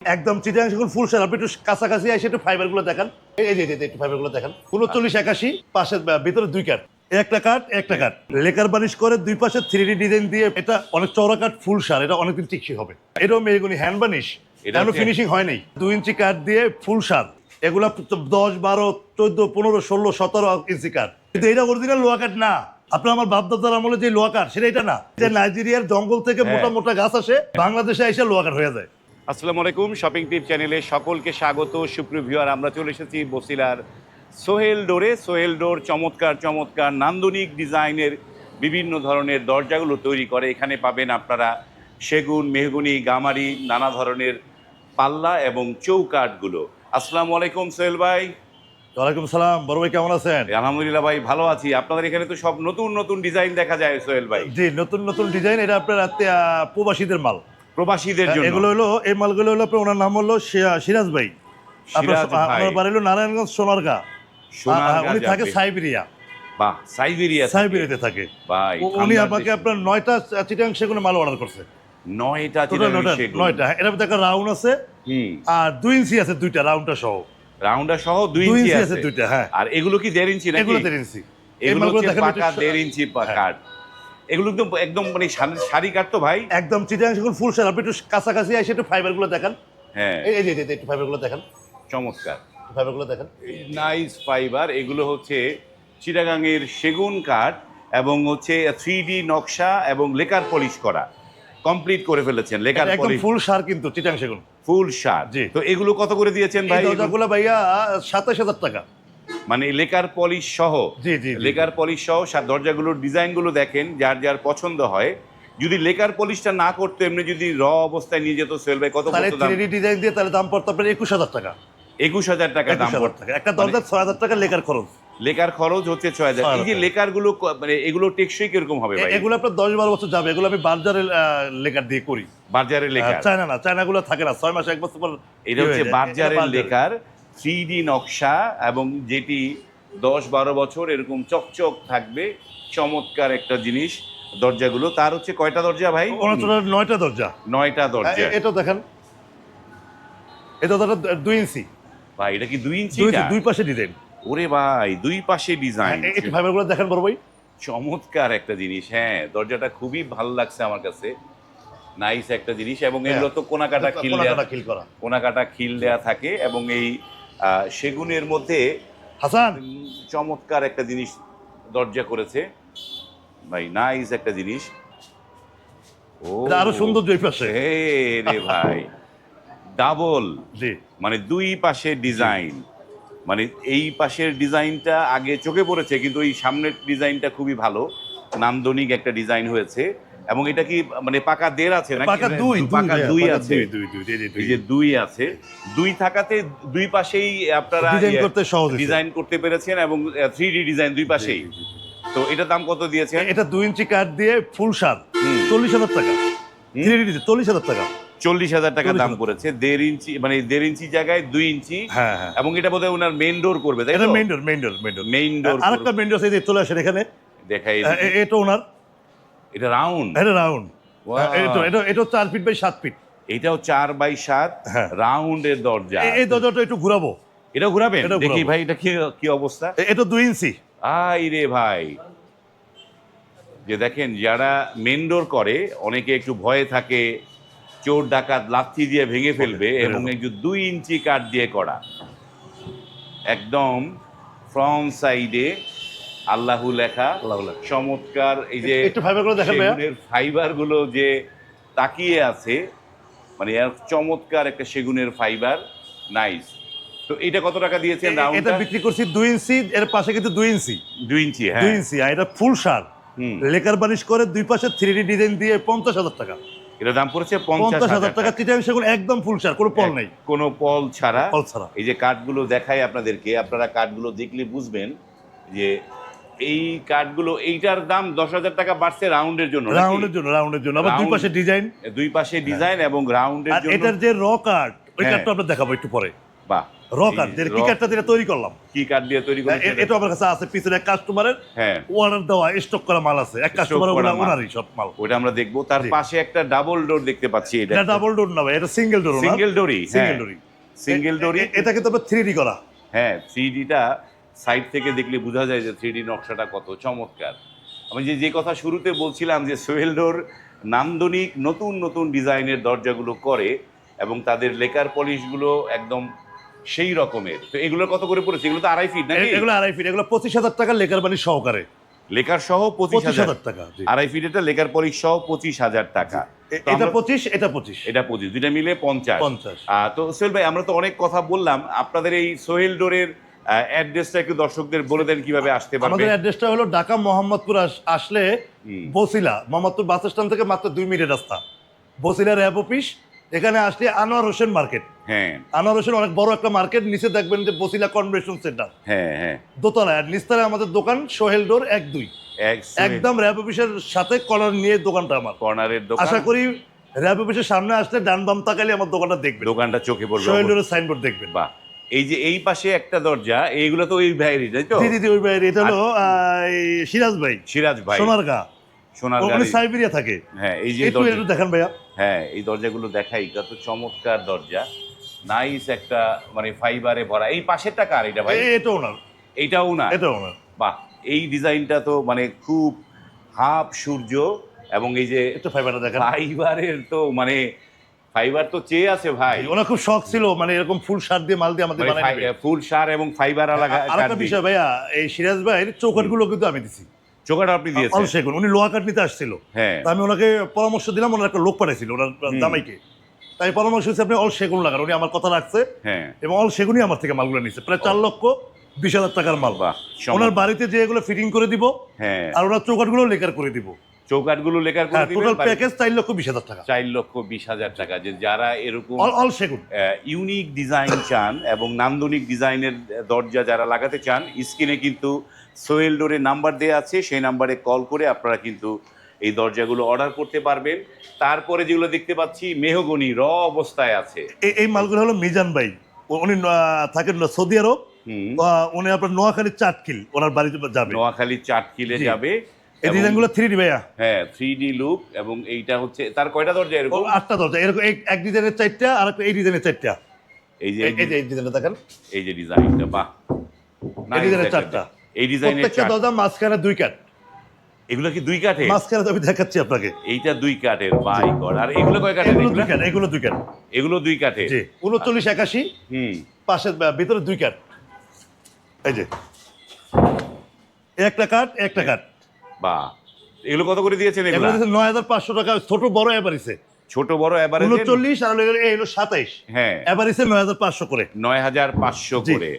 একদম চিটাং সেগুন ফুল সার আপনি একটু কাছাকাছি এসে একটু ফাইবারগুলো দেখান। এই যে একটু ফাইবারগুলো দেখান। উনচল্লিশ একাশি পাশে ভিতরে দুই কাঠ একটা কাঠ একটা কাঠ লেকার বানিশ করে দুই পাশে থ্রি ডি ডিজাইন দিয়ে এটা অনেক চওড়া কাঠ ফুল সার এটা অনেকদিন টিকসই হবে। এটাও মেয়েগুনি হ্যান্ড বানিশ এটা এখনও ফিনিশিং হয় নাই। দুই ইঞ্চি কাঠ দিয়ে ফুল সার এগুলা দশ বারো চোদ্দ পনেরো ষোলো সতেরো ইঞ্চি কাঠ কিন্তু এটা অরিজিনাল লোয়া কাঠ না। আপনার আমার বাপদাদার আমলে যে লোয়া কাঠ সেটা এটা না। যে নাইজেরিয়ার জঙ্গল থেকে হ্যাঁ। মোটা মোটা গাছ আসে বাংলাদেশে এসে লোয়া কাঠ হয়ে যায়। আসসালামু আলাইকুম শপিং টিপ চ্যানেলে সকলকে স্বাগত সুপ্রিয় ভিউয়ার আমরা চলে এসেছি বসিলার সোহেল ডোরে। সোহেল ডোর চমৎকার চমৎকার নান্দনিক ডিজাইনের বিভিন্ন ধরনের দরজাগুলো তৈরি করে। এখানে পাবেন আপনারা সেগুন মেহগুনি গামারি নানা ধরনের পাল্লা এবং চৌকাঠগুলো। আসসালামু আলাইকুম সোহেল ভাই। ওয়ালাইকুম সালাম বড় ভাই কেমন আছেন? আলহামদুলিল্লাহ ভাই ভালো আছি। আপনাদের এখানে তো সব নতুন নতুন ডিজাইন দেখা যায় সোহেল ভাই। জি নতুন নতুন ডিজাইন এটা আপনার প্রবাসীদের মাল। প্রবাসীদের জন্য। এগুলো হলো এই মালগুলো হলো ওনার নাম হলো সিরাজ ভাই। আপনার বাড়ি হলো নারায়ণগঞ্জ সোনারগাঁ। উনি থাকে সাইবেরিয়া। বাহ সাইবেরিয়া সাইবেরিয়াতে থাকে। ভাই উনি আমাকে আপনার নয়টা চিটাং সেগুলো মাল অর্ডার করছে। নয়টা নয়টা হ্যাঁ, এটার মধ্যে একটা রাউন্ড আছে। আর দুই ইঞ্চি আছে দুইটা রাউন্ডটা সহ। রাউন্ডার সহ দুই ইঞ্চি আছে। দুইটা হ্যাঁ। আর এগুলো কি দেড় ইঞ্চি নাকি? এগুলো দেড় ইঞ্চি। এগুলো দেখেন পাকা দেড় ইঞ্চি হ্যাঁ। কাঠ। এগুলো একদম একদম মানে শাড়ি- শাড়ি কাঠ তো ভাই। একদম চিটাং ফুল সার আপনি একটু কাছাকাছি এসে একটু ফাইবারগুলো দেখান। হ্যাঁ। এই যে একটু ফাইবারগুলো দেখান। চমৎকার। ফাইবারগুলো দেখান। নাইস ফাইবার এগুলো হচ্ছে চিটাগাংয়ের সেগুন কাঠ এবং হচ্ছে থ্রি ডি নকশা এবং লেকার পলিশ করা। কমপ্লিট করে ফেলেছেন লেকার একদম পলিশ। ফুল সার কিন্তু চিটাং সেগুন। ফুল জি। তো এগুলো কত করে দিয়েছেন ভাই? দরজাগুলো ভাইয়া সাতাশ হাজার টাকা। মানে লেকার পলিশ সহ জি, জি, জি। লেকার পলিশ সহ দরজাগুলোর ডিজাইনগুলো দেখেন যার যার পছন্দ হয়। যদি লেকার পলিশটা না করতো এমনি যদি র অবস্থায় নিয়ে যেত সেল ভাই কত ডিজাইন দিয়ে তাহলে দাম পড়তো আপনার একুশ হাজার টাকা। একুশ হাজার টাকা দাম পড়তো। একটা দরজা ছয় হাজার টাকা লেকার খরচ। লেকার খরচ হচ্ছে ছয় হাজার। ছয় এই যে। লেকারগুলো মানে এগুলো টেকসই কীরকম হবে ভাই? এগুলো আপনার দশ বারো বছর যাবে। এগুলো আমি বার্জারের লেকার দিয়ে করি। বাজারে লেকার? চায়না না চায়না গুলো থাকে না। ছয় মাস এক বছর পর এটা ইয়ে হচ্ছে বার্জারের। লেকার। থ্রি ডি নকশা এবং যেটি দশ বারো বছর এরকম চকচক থাকবে চমৎকার একটা জিনিস দরজাগুলো। তার হচ্ছে কয়টা দরজা ভাই? নয়টা দরজা। নয়টা দরজা। এটা দেখেন। এটা দুই ইঞ্চি। ভাই এটা কি দুই ইঞ্চি দুই পাশে ডিজাইন ওরে ভাই দুই পাশে ডিজাইন একটু ফাইবারগুলো দেখেন বড় ভাই। চমৎকার একটা জিনিস হ্যাঁ দরজাটা খুবই ভালো লাগছে আমার কাছে। নাইস একটা জিনিস এবং এগুলো তো কোনাকাটা খিল দেওয়া কোনাকাটা খিল করা। কোনাকাটা খিল দেয়া থাকে এবং এই সেগুনের মধ্যে হাসান! চমৎকার একটা জিনিস দরজা করেছে। ভাই নাইস একটা জিনিস। ও আরও সুন্দর দুই পাশে। হে রে ভাই। ডাবল। মানে দুই পাশে ডিজাইন। মানে এই পাশের ডিজাইনটা আগে চোখে পড়েছে কিন্তু এই সামনের ডিজাইনটা খুবই ভালো। নান্দনিক একটা ডিজাইন হয়েছে। এবং এটা কি মানে পাকা দেড় আছে নাকি? পাকা দুই পাকা দুই আছে। এই যে দুই আছে। দুই থাকাতে দুই পাশেই আপনারা ডিজাইন করতে সহজ ডিজাইন করতে পেরেছেন এবং থ্রি ডি ডিজাইন দুই পাশেই। তো এটার দাম কত দিয়েছেন? এটা দুই ইঞ্চি কাঠ দিয়ে ফুল হুম। চল্লিশ হাজার টাকা। থ্রি ডি চল্লিশ হাজার টাকা। চল্লিশ হাজার টাকা দাম 40,000 পড়েছে। দেড় ইঞ্চি মানে দেড় ইঞ্চি জায়গায় দুই ইঞ্চি। হ্যাঁ হ্যাঁ। এবং এটা বোধহয় ওনার মেইন ডোর করবে এটা main door main door main door main door আরেকটা মেইন ডোর চলে আসেন এখানে। দেখাই। এটা ওনার। এটা রাউন্ড এটা রাউন্ড এটা চার ফিট বাই সাত ফিট এটাও চার বাই সাত হ্যাঁ। রাউন্ডের দরজা। এই দরজাটা একটু ঘুরাবো। এটা ঘুরাবেন? এটা দেখি ভাই এটা কি কি অবস্থা? এটা দুই ইঞ্চি। আই রে ভাই। যে দেখেন যারা মেনডোর করে অনেকে একটু ভয়ে থাকে চোর ডাকাত লাথি দিয়ে ভেঙে ফেলবে এবং একটু দুই ইঞ্চি কাঠ দিয়ে করা। একদম ফ্রন্ট সাইডে আল্লাহু লেখা। চমৎকার এই যে একটু ফাইবারগুলো দেখেন ফাইবারগুলো যে তাকিয়ে আছে মানে চমৎকার একটা সেগুনের ফাইবার নাইস তো এটা কত টাকা দিয়েছেন এটা বিক্রি করছি দুই ইঞ্চি এর পাশে কিন্তু দুই ইঞ্চি। দুই ইঞ্চি হ্যাঁ। দুই ইঞ্চি আর এটা ফুল সার। হুম। লেকার বানিশ করে দুই পাশে থ্রি ডি ডিজাইন দিয়ে পঞ্চাশ হাজার টাকা। এটার দাম পড়েছে পঞ্চাশ হাজার টাকা চিটাং সেগুলো একদম ফুল সার কোনো পল নেই। কোনো পল ছাড়া। পল ছাড়া। এই যে কাঠগুলো দেখাই আপনাদেরকে আপনারা কাঠগুলো দেখলে বুঝবেন যে এই কাঠগুলো এইটার দাম দশ হাজার টাকা বাড়ছে রাউন্ডের জন্য? রাউন্ডের জন্য রাউন্ডের জন্য। আবার দুই পাশে ডিজাইন দুই পাশে ডিজাইন এবং রাউন্ডের জন্য এটার যে র কার্ড ওই হ্যাঁ। কার্ডটা আমরা দেখাবো একটু পরে। বাহ। র কাঠ যেটা কি কাঠটা তৈরি করলাম? কি কাঠ দিয়ে তৈরি করেছেন? এ- এটা আমার কাছে আছে পিছনে এক কাস্টমারের হ্যাঁ। অর্ডার দেওয়া স্টক করা মাল আছে। এক কাস্টমার করা ওনারই সব মাল। ওটা আমরা দেখব। তার পাশে একটা ডাবল ডোর দেখতে পাচ্ছি এটা এটা ডাবল ডোর না ভাই এটা সিঙ্গেল ডোর সিঙ্গেল ডোরই সিঙ্গেল ডোরই সিঙ্গেল ডোরই এটা কিন্তু থ্রি ডি করা। হ্যাঁ থ্রি ডিটা সাইড থেকে দেখলে বোঝা যায় যে থ্রি ডি নকশাটা কত চমৎকার। আমি যে যে কথা শুরুতে বলছিলাম যে সোহেল ডোর নান্দনিক নতুন নতুন ডিজাইনের দরজাগুলো করে এবং তাদের লেকার পলিশগুলো একদম সেই রকমের। তো এগুলো কত করে পড়েছে? এগুলো তো আড়াই ফিট নাকি? এগুলো আড়াই ফিট। এগুলো পঁচিশ হাজার টাকা লেকার বাণী সহকারে। লেকার সহ পঁচিশ হাজার। টাকা আড়াই ফিট এটা লেকার পলিশ সহ পঁচিশ হাজার টাকা। এটা পঁচিশ এটা পঁচিশ। এটা পঁচিশ দুইটা মিলে পঞ্চাশ। পঞ্চাশ। তো সোহেল ভাই আমরা তো অনেক কথা বললাম। আপনাদের এই সোহেল ডোরের অ্যাড্রেসটা একটু দর্শকদের বলে দেন কীভাবে আসতে পারবে। আমাদের অ্যাড্রেসটা হলো ঢাকা মোহাম্মদপুর আসলে বসিলা মোহাম্মদপুর বাস স্ট্যান্ড থেকে মাত্র দুই মিনিট রাস্তা। বসিলা র্যাব অফিস এখানে আসলে আনোয়ার হোসেন মার্কেট হ্যাঁ। আনোয়ার হোসেন অনেক বড় একটা মার্কেট নিচে দেখবেন যে বসিলা কনভেনশন সেন্টার হ্যাঁ হ্যাঁ। দোতলায় আর নিচতলায় আমাদের দোকান সোহেল ডোর এক দুই। এক একদম র্যাব অফিসের সাথে কলার নিয়ে দোকানটা আমার। কর্নারের দোকান। আশা করি র্যাব অফিসের সামনে আসলে ডান বাম তাকালে আমার দোকানটা দেখবেন। দোকানটা চোখে পড়বে সোহেল। ডোরের সাইনবোর্ড দেখবেন। বাহ। এই যে এই পাশে একটা দরজা এইগুলো তো ওই ভাইয়েরই তাই তো? দিদি ওই এটা হলো সিরাজ ভাই। সিরাজ ভাই। সোনারগা। সোনার উনি সাইবেরিয়া থাকে। হ্যাঁ এই যে একটু একটু দেখান ভাইয়া। হ্যাঁ এই দরজাগুলো দেখাই কত চমৎকার দরজা। নাইস একটা মানে ফাইবারে ভরা। এই পাশের টাকা আর এটা ভাই? এটা ওনার। এইটাও না এটা ওনার। বাহ এই ডিজাইনটা তো মানে খুব হাফ সূর্য এবং এই যে একটু ফাইবারটা দেখেন। ফাইবারের তো মানে ফাইবার তো চেয়ে আছে ভাই। ওনার খুব শখ ছিল মানে এরকম ফুল সার দিয়ে মাল দিয়ে আমাদের ফুল সার এবং ফাইবার আলাদা বিষয় ভাইয়া এই সিরাজ ভাইয়ের চৌকাটগুলো কিন্তু আমি দিছি। আপনি দিয়েছেন। সেগুন উনি লোহা কাঠ নিতে আসছিল। হ্যাঁ। আমি ওনাকে পরামর্শ দিলাম ওনার একটা লোক পাঠাইছিল ওনার তাই পরামর্শ হচ্ছে আপনি অল সেগুন লাগান উনি আমার কথা রাখছে। হ্যাঁ। এবং অল সেগুনই আমার থেকে মালগুলো নিচ্ছে প্রায় চার লক্ষ বিশ হাজার টাকার মাল। ওনার বাড়িতে যে এগুলো ফিটিং করে দিব হ্যাঁ। আর ওনার চৌকাটগুলো লেকার করে দিব। চৌকাটগুলো লেখার করে হ্যাঁ টোটাল প্যাকেজ চার লক্ষ বিশ হাজার টাকা। চার লক্ষ বিশ হাজার টাকা যে যারা এরকম অল সেগুন। ইউনিক ডিজাইন চান এবং নান্দনিক ডিজাইনের দরজা যারা লাগাতে চান স্ক্রিনে কিন্তু সোয়েল ডোরের নাম্বার দেওয়া আছে সেই নাম্বারে কল করে আপনারা কিন্তু এই দরজাগুলো অর্ডার করতে পারবেন। তারপরে যেগুলো দেখতে পাচ্ছি মেহগনি র অবস্থায় আছে। এই- মালগুলো হলো মিজান ভাই। উনি থাকেন সৌদি আরব। উনি আপনার নোয়াখালী চাটকিল ওনার বাড়িতে যাবে। নোয়াখালী চাটকিলে যাবে। এই ডিজাইনগুলো থ্রি ডি ভাইয়া। হ্যাঁ থ্রি ডি লুক এবং এইটা হচ্ছে তার কয়টা দরজা এরকম? আটটা দরজা। এরকম এক- ডিজাইনের চারটা আর একটা এই ডিজাইনের চারটা। এই যে এই যে এই ডিজাইনটা দেখেন। এই যে ডিজাইনটা বাহ। এই ডিজাইনের চারটা। এই ডিজাইনের প্রত্যেকটা দরজা মাঝখানে দুই কাঠ এগুলো কি দুই কাঠে মাঝখানে আমি দেখাচ্ছি আপনাকে। এইটা দুই কাঠের বাই গড আর এগুলো কয় কাঠের এগুলো? দুই কাঠ এগুলো দুই কাঠ। এগুলো দুই কাঠে জি। উনচল্লিশ একাশি। হুম। পাশের ভিতরে দুই কাঠ। এই যে। একটা কাঠ একটা কাঠ। বা এগুলো কত করে দিয়েছেন এগুলো? নয় হাজার পাঁচশো টাকা ছোট বড় এভারিসে ছোট বড় এবারে উনচল্লিশ আর হলো সাতাইশ। হ্যাঁ। এভারিসে নয় হাজার পাঁচশো করে। নয় হাজার পাঁচশো। করে।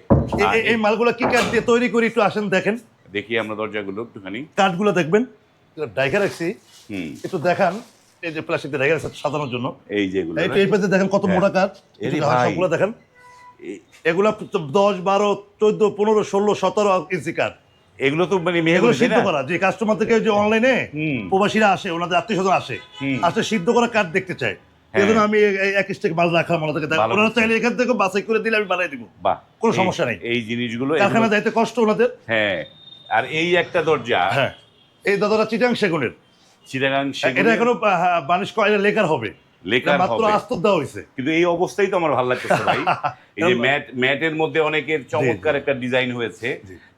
এই- মালগুলো কি কাঠ দিয়ে তৈরি করি একটু আসেন দেখেন। দেখি আমরা দরজাগুলো একটুখানি। কাঠগুলো দেখবেন। ডাইকা রাখছি। হুম। একটু দেখান। এই যে প্লাস্টিক দিয়ে ডাইকা রাখছে সাজানোর জন্য। এই যেগুলো এই পেজে দেখেন কত হ্যাঁ। মোটা কাঠ। সবগুলো দেখেন। এগুলা দশ বারো চোদ্দ পনেরো ষোলো সতেরো ইঞ্চি কাঠ। এগুলো তো মানে এগুলো সিদ্ধ করা যে কাস্টমার থেকে যে অনলাইনে প্রবাসীরা আসে ওনাদের আত্মীয় স্বজন আসে হুম। আসে সিদ্ধ করা কাঠ দেখতে চায়। হ্যাঁ। এই জন্য আমি এক স্টেক মাল রাখলাম ওনারা চাইলে এখান থেকে বাছাই করে দিলে আমি বানাই দিব। বাহ কোনো সমস্যা নেই। এই জিনিসগুলো কারখানা যাইতে কষ্ট ওনাদের। হ্যাঁ আর এই একটা দরজা হ্যাঁ। এই দাদারা চিটাং সেগুনের। চিটাগাং এটা এখনও কয়লা লেখার হবে। লেখার মাত্র। আস্তর দেওয়া হয়েছে। কিন্তু এই অবস্থাই তো আমার ভালো লাগতেছে ভাই। এই যে ম্যাট ম্যাটের মধ্যে অনেকের চমৎকার একটা ডিজাইন হয়েছে।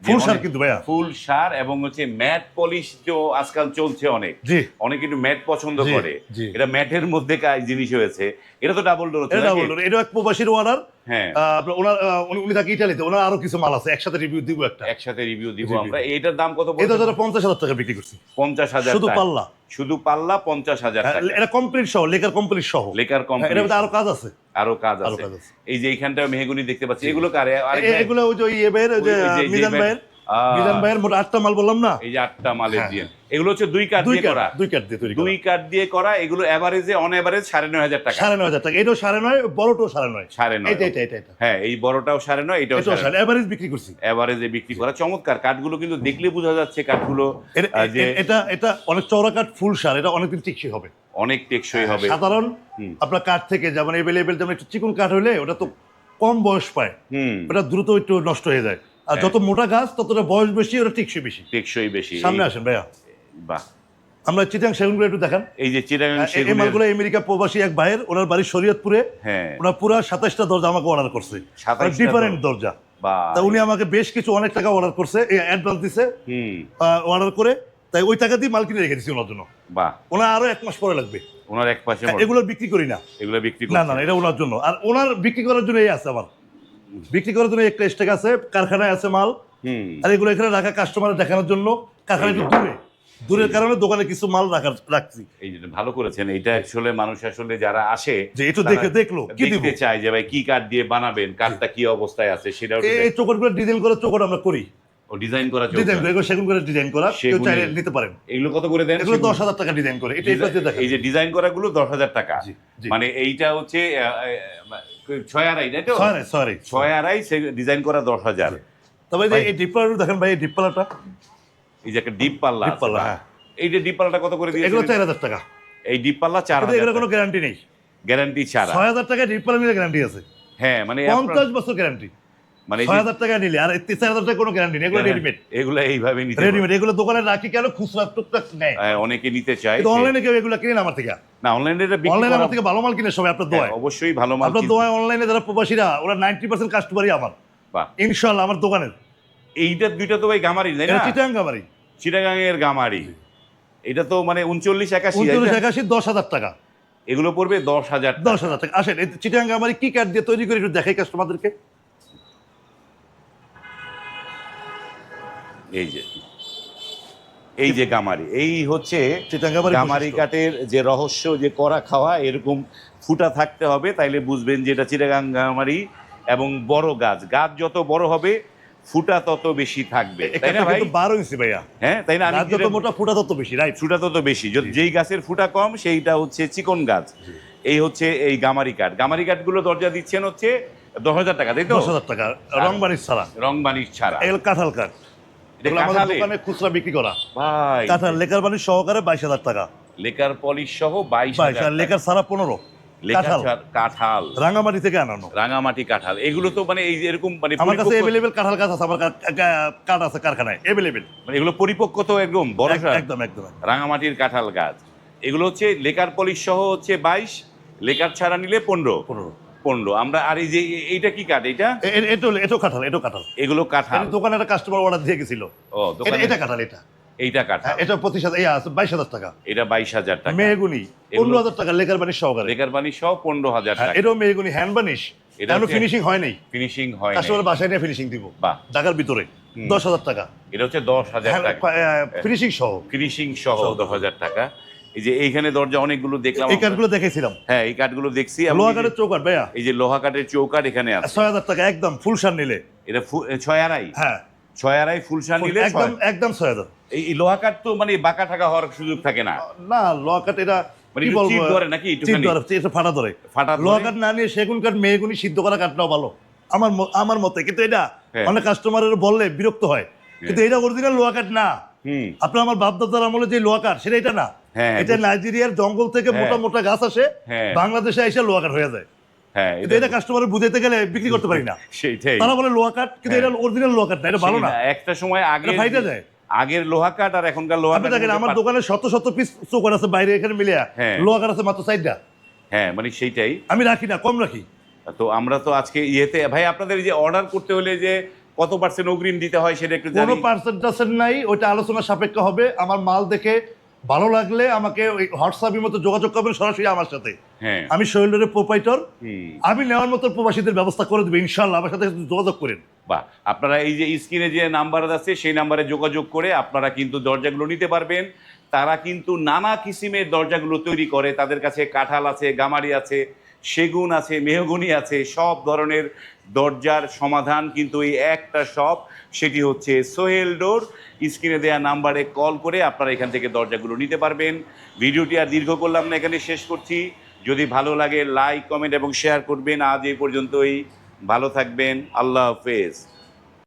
ফুল সার কিন্তু ভাইয়া। ফুল সার এবং হচ্ছে ম্যাট পলিশ তো আজকাল চলছে অনেক। জি। অনেক একটু ম্যাট পছন্দ করে। এটা ম্যাটের মধ্যে কাজ জিনিস হয়েছে। এটা তো ডাবল ডোর এটা বলুন এটা এক প্রবাসীর অর্ডার হ্যাঁ। ওনার উনি- থাকে ইটালিতে ওনার আরও কিছু মাল আছে। একসাথে রিভিউ দিব একটা। একসাথে রিভিউ দিব। আমরা। এটার দাম কত দাদারা পঞ্চাশ হাজার টাকা বিক্রি করছি। পঞ্চাশ হাজার শুধু পাল্লা। শুধু পাল্লা পঞ্চাশ হাজার হ্যাঁ, এটা কমপ্লিট সহ লেখার কমপ্লিট সহ। লেকার হ্যাঁ, কোম্পানি এটার মধ্যে আরও কাজ আছে। আরও কাজ আরও আছে। এই যে এইখানটা মেহগুনি দেখতে পাচ্ছি। এগুলো কারে? আর এগুলো ওই যে ইয়ে ভাইয়ের ওই যে মিজান ভাইয়ের? মিজান ভাইয়ের মোট আটটা মাল বললাম না? এই যে আটটা মালের হ্যাঁ, দিয়ে এগুলো হচ্ছে দুই কাঠ দিয়ে করা। দুই কাঠ দিয়ে তৈরি দুই কাঠ দিয়ে করা এগুলো এভারেজে অন এভারেজ সাড়ে নয় হাজার টাকা। সাড়ে নয় হাজার টাকা। এটাও সাড়ে নয় বড়টাও সাড়ে নয়। সাড়ে নয়। এটা এটা এটা হ্যাঁ এই বড়টাও সাড়ে নয় এটাও সাড়ে এভারেজ বিক্রি করছি। এভারেজে বিক্রি করা। চমৎকার। কাঠগুলো কিন্তু দেখলে বোঝা যাচ্ছে কাঠগুলো এটা এটা অনেক চওড়া কাঠ ফুল সার। এটা অনেকদিন টিকসই হবে। অনেক টেকসই হবে। সাধারণ। আপনার কাঠ থেকে যেমন এভেলেবেল যেমন একটু চিকন কাঠ হলে ওটা তো কম বয়স পায়। হুম। ওটা দ্রুত একটু নষ্ট হয়ে যায়। আর হ্যাঁ। যত মোটা গাছ ততটা বয়স বেশি ওটা টিকসই বেশি। টেকসই বেশি। সামনে আসেন ভাইয়া। বাহ। আমরা চিটাং সেগুনগুলো একটু দেখান। এই যে চিটাগাং এই মালগুলো আমেরিকা প্রবাসী এক ভাইয়ের ওনার বাড়ি শরীয়তপুরে। হ্যাঁ। ওনার পুরো সাতাশটা দরজা আমাকে অর্ডার করছে। ডিফারেন্ট দরজা। দরজা। তা উনি আমাকে বেশ কিছু অনেক টাকা অর্ডার করছে অ্যাডভান্স দিছে অর্ডার করে। তাই ওই টাকা দিয়ে মাল কিনে রেখে দিচ্ছি ওনার জন্য। বাহ। ওনার আরও এক মাস পরে লাগবে। ওনার এক পাশে এগুলো বিক্রি করি না। এগুলো বিক্রি না না, এটা ওনার জন্য। আর ওনার বিক্রি করার জন্য এই আছে আমার। বিক্রি করার জন্য একটা স্টেক আছে কারখানায় আছে মাল আর এগুলো এখানে রাখা কাস্টমার দেখানোর জন্য কারখানা একটু দূরে। দূরের কারণে দোকানে কিছু মাল রাখার রাখছি। এই জন্য ভালো করেছেন এটা আসলে মানুষ আসলে যারা আসে যে একটু দেখে দেখল কি চায় যে ভাই কি কাঠ দিয়ে বানাবেন কাঠটা কি অবস্থায় আছে সেটাও এই- এই ডিজাইন করে চোখট আমরা করি। ও ডিজাইন করা। ডিজাইন করে সেগুন করে ডিজাইন করা কেউ চাইলে নিতে পারেন। এগুলো কত করে দেন? এগুলো দশ হাজার টাকা ডিজাইন করে এটা এই যে ডিজাইন করা গুলো দশ হাজার টাকা। জি, জি। মানে এইটা হচ্ছে ছয় আড়াই তাই তো? সরি ছয় আড়াই ডিজাইন করা দশ হাজার। তবে এই ডিপ দেখেন ভাই এই ডিপ্পালাটা এই যে একটা ডিপ পাল্লা ডিপ পাল্লা, হ্যাঁ। এই যে ডিপ পাল্লাটা কত করে এগুলো চার হাজার টাকা। এই ডিপ পাল্লা চার হাজার এগুলো কোনো গ্যারান্টি নেই। গ্যারান্টি ছাড়া। ছয় হাজার টাকা ডিপ নিলে গ্যারান্টি আছে। হ্যাঁ মানে পঞ্চাশ বছর গ্যারান্টি মানে টাকা নিলে আর চার হাজার টাকা কোনো গ্যারান্টি নেই এগুলো হ্যাঁ, রেডিমেড এগুলো এইভাবে নিতে রেডিমেড এগুলো দোকানে রাখি কেন? খুচরা টুকটাক নেয়। হ্যাঁ, অনেকে নিতে চায় অনলাইনে কেউ এগুলো কিনে আমার থেকে। না অনলাইনে এটা অনলাইনে আমার থেকে ভালো মাল কিনে সবাই আপনার হ্যাঁ, দোয়ায় অবশ্যই ভালো মাল আপনার দোয়ায় অনলাইনে যারা প্রবাসীরা ওরা নাইনটি পার্সেন্ট কাস্টমারই আমার। বাহ। ইনশাল্লাহ আমার দোকানের। এইটা দুইটা তো ভাই গামারি তাই না? চিটাঙ্গা বাড়ি চিটাগাং এর গামারি। এটা তো মানে উনচল্লিশ একাশি উনচল্লিশ একাশি দশ হাজার টাকা। এগুলো পড়বে দশ হাজার দশ হাজার টাকা। আসেন এই চিটাঙ্গা বাড়ি কি কাঠ দিয়ে তৈরি করে একটু দেখাই কাস্টমারদেরকে এই যে এই যে গামারি এই হচ্ছে গামারি কাঠের যে রহস্য যে করা খাওয়া এরকম ফুটা থাকতে হবে তাইলে বুঝবেন যে এটা চিটাগাং গামারি এবং বড় গাছ। গাছ যত বড় হবে ফুটা তত বেশি থাকবে। তাই না ভাই? ইঞ্চি ভাইয়া। হ্যাঁ তাই না? গাছ যত মোটা ফুটা তত বেশি রাইট ফুটা তত বেশি। যেই গাছের ফুটা কম সেইটা হচ্ছে চিকন গাছ। এই হচ্ছে এই গামারি কাঠ। গামারি কাঠগুলো দরজা দিচ্ছেন হচ্ছে দশ হাজার টাকা তাই তো? দশ হাজার টাকা রং বানিশ ছাড়া। রং বানিশ ছাড়া। এগুলো কাঁঠাল কাঠ। এগুলো আমাদের দোকানে খুচরা বিক্রি করা। ভাই। কাঁঠাল লেকার সহকারে বাইশ হাজার টাকা। লেকার পলিশ সহ বাইশ বাইশ আর লেকার ছাড়া পনেরো। কাঁঠাল। রাঙামাটি থেকে আনানো। রাঙামাটি কাঁঠাল। এগুলো তো মানে এই এরকম মানে আমার কাছে কাঁঠাল গাছ আছে আমার কাঠ আছে কারখানায় এভেলেবেল মানে এগুলো পরিপক্ক তো একদম বড় একদম একদম। রাঙামাটির কাঁঠাল গাছ। এগুলো হচ্ছে লেকার পলিশ সহ হচ্ছে বাইশ লেকার ছাড়া নিলে পনেরো। পনেরো। পনেরো। আমরা আর এই যে এইটা কি কাঠ? এটা এটো এটো কাঁঠাল এটো কাঁঠাল। এগুলো কাঁঠাল। দোকানে একটা কাস্টমার অর্ডার দিয়ে গেছিল। ও দোকানে এটা কাঁঠাল এটা। এইটা কাঁঠাল। হ্যাঁ, এটা পঁচিশ হাজার এই আছে বাইশ হাজার টাকা। এটা বাইশ হাজার টাকা। মেহগুনি পনেরো হাজার টাকা লেকার বানিশ সহকারে। লেকার বানি সহ পনেরো হাজার হ্যাঁ, টাকা। এটাও মেহগুনি হ্যান্ড বানিশ। এটা ফিনিশিং হয় নাই। ফিনিশিং হয় নাই। কাস্টমার বাসায় নিয়ে ফিনিশিং দিব। বাহ। ঢাকার ভিতরে। দশ হাজার টাকা। এটা হচ্ছে দশ হাজার টাকা। ফিনিশিং সহ। ফিনিশিং সহ দশ হাজার টাকা। এই যে এইখানে দরজা অনেকগুলো দেখলাম এই কাঠগুলো দেখেছিলাম। হ্যাঁ এই কাঠগুলো দেখছি। লোহা কাঠের চৌকাঠ ভাইয়া। এই যে লোহা কাঠের চৌকাঠ এখানে আছে। ছয় হাজার টাকা একদম ফুল সার নিলে। এটা ছয় আড়াই? হ্যাঁ। ছয় আড়াই ফুলশান নিলে একদম একদম ছয় হাজার। এই লোহা কাঠ তো মানে বাঁকা হওয়ার সুযোগ থাকে না। না লোহা কাঠ এটা মানে নাকি ফাটা ধরে। ফাটা লোহা কাঠ না নিয়ে সেগুন কাঠ মেহগুনি সিদ্ধ করা কাঠটাও ভালো। আমার আমার মতে কিন্তু এটা হ্যাঁ। অনেক কাস্টমারের বললে বিরক্ত হয়। কিন্তু এটা অরিজিনাল লোহা কাঠ না। আপনার আমার বাপ দাদার আমলে যে লোহা কাঠ সেটা এটা না। হ্যাঁ, এটা নাইজেরিয়ার জঙ্গল থেকে হ্যাঁ। মোটা মোটা গাছ আসে হ্যাঁ। বাংলাদেশে এসে লোহা কাঠ হয়ে যায় হ্যাঁ এটা কাস্টমারের বুঝাইতে গেলে বিক্রি করতে পারি না সেইটাই তারা বলে লোহা কাঠ কিন্তু হ্যাঁ। এটা অরিজিনাল লোহা কাঠ না এটা ভালো না একটা সময় আগে এটা যায়। আগের লোহা কাঠ আর এখনকার লোহা আপনি দেখেন আমার দোকানে শত শত পিস চোখ আছে বাইরে এখানে মিলে হ্যাঁ। লোহা কাঠ আছে মাত্র সাইডটা হ্যাঁ মানে সেইটাই আমি রাখি না কম রাখি তো আমরা তো আজকে ইয়েতে ভাই আপনাদের যে অর্ডার করতে হলে যে কত পার্সেন্ট অগ্রিম দিতে হয় সেটা একটু জানি কোনো পার্সেন্ট টার্সেন্ট নাই ওইটা আলোচনা সাপেক্ষ হবে আমার মাল দেখে ভালো লাগলে আমাকে ওই হোয়াটসঅ্যাপের মতো যোগাযোগ করবেন সরাসরি আমার সাথে। হ্যাঁ। আমি শৈলের প্রোপাইটর আমি নেওয়ার মতো প্রবাসীদের ব্যবস্থা করে দেবো ইনশাল্লাহ আমার সাথে যোগাযোগ করেন। বা আপনারা এই যে স্ক্রিনে যে নাম্বার আছে সেই নাম্বারে যোগাযোগ করে আপনারা কিন্তু দরজাগুলো নিতে পারবেন। তারা কিন্তু নানা কিসিমের দরজাগুলো তৈরি করে। তাদের কাছে কাঁঠাল আছে গামারি আছে সেগুন আছে মেহগুনি আছে সব ধরনের দরজার সমাধান কিন্তু এই একটা শপ সেটি হচ্ছে সোহেল ডোর। স্ক্রিনে দেওয়া নাম্বারে কল করে আপনারা এখান থেকে দরজাগুলো নিতে পারবেন। ভিডিওটি আর দীর্ঘ করলাম না, এখানে শেষ করছি। যদি ভালো লাগে, লাইক, কমেন্ট এবং শেয়ার করবেন। আজ এই পর্যন্তই। ভালো থাকবেন। আল্লাহ হাফেজ।